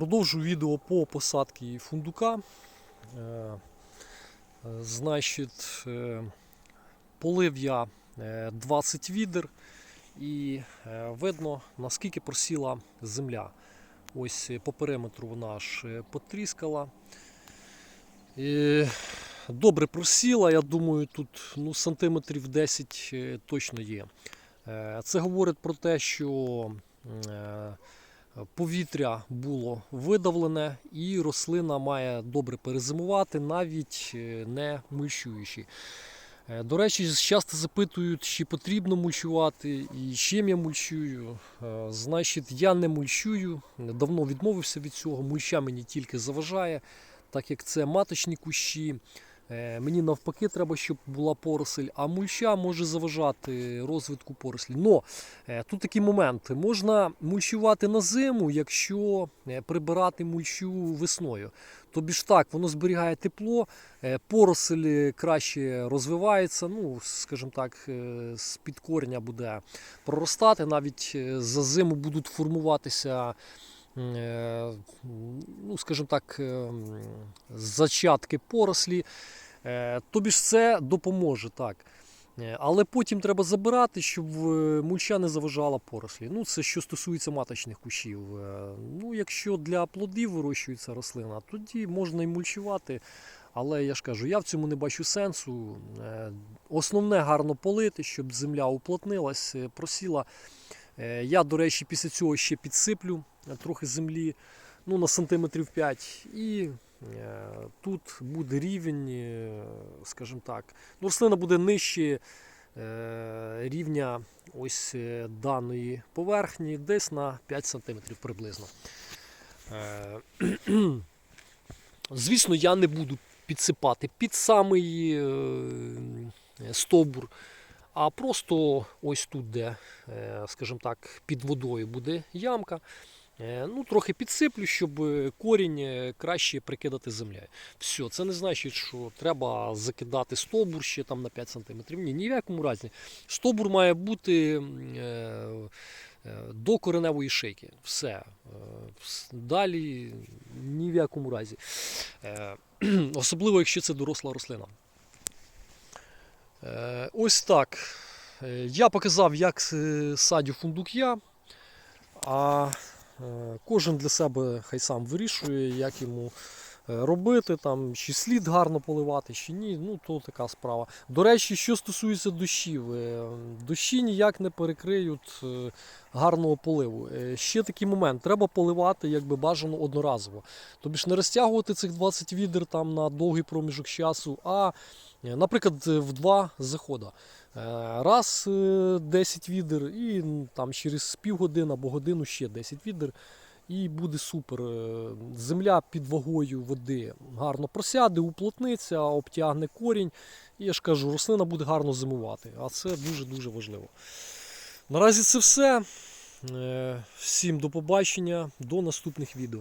Продовжую відео по посадці фундука. Е, е, Значить, е, полив я е, 20 відер і е, видно наскільки просіла земля. Ось е, по периметру вона аж е, потріскала. Добре просіла, я думаю, тут ну, сантиметрів 10 е, точно є. Е, Це говорить про те, що е, повітря було видавлене і рослина має добре перезимувати, навіть е, не мульчуючи. Е, До речі, часто запитують, чи потрібно мульчувати і чим я мульчую. Е, Значить, я не мульчую, давно відмовився від цього. Мульча мені тільки заважає, так як це маточні кущі. Е, Мені навпаки треба, щоб була поросль, а мульча може заважати розвитку порослі. Но е, тут такий момент: можна мульчувати на зиму, якщо е, прибирати мульчу весною. Тобі ж так, воно зберігає тепло, поросль краще розвивається, ну, скажімо так, з-під корня буде проростати, навіть за зиму будуть формуватися. Ну, скажімо так, е, зачатки порослі. Е, Тобі ж це допоможе так. Е, Але потім треба забирати, щоб е, мульча не заважала порослі. Ну, це що стосується маточних кущів. Ну, якщо для плодів вирощується рослина, тоді можна і мульчувати. Але я ж кажу, я в цьому не бачу сенсу. Основне гарно полити, щоб земля уплотнилась, просіла. Я, до речі, після цього ще підсиплю трохи землі ну, на сантиметрів 5. І тут буде рівень, е, скажімо так, ну, рослина буде нижче е, рівня ось е, даної поверхні, десь на 5 см приблизно. Е, Звісно, я не буду підсипати під самий е, стовбур, а просто ось тут, де, е, скажімо так, під водою буде ямка. Е, Ну, трохи підсиплю, щоб корінь е, краще прикидати землею. Все, це не значить, що треба закидати стовбур ще там на 5 см. Ні, ні в якому разі. Стовбур має бути е, до кореневої шийки. Все. Далі ні в якому разі. Особливо, якщо це доросла рослина. Ось так. Я показав, як садю фундук я. А Кожен для себе хай сам вирішує, як йому е, робити, там, чи слід гарно поливати, чи ні. Ну, то така справа. До речі, що стосується дощів, е, дощі ніяк не перекриють е, гарного поливу. Е, Ще такий момент: треба поливати якби бажано одноразово. Тобі ж не розтягувати цих 20 відер там на довгий проміжок часу, а, е, наприклад, в два заходи. Е, Раз е, 10 відер, і там через півгодини або годину ще 10 відер. І буде супер. Е, Земля під вагою води гарно просяде, уплотниться, обтягне корінь. І я ж кажу, рослина буде гарно зимувати. А це дуже-дуже важливо. Наразі це все. Е, Всім до побачення, до наступних відео.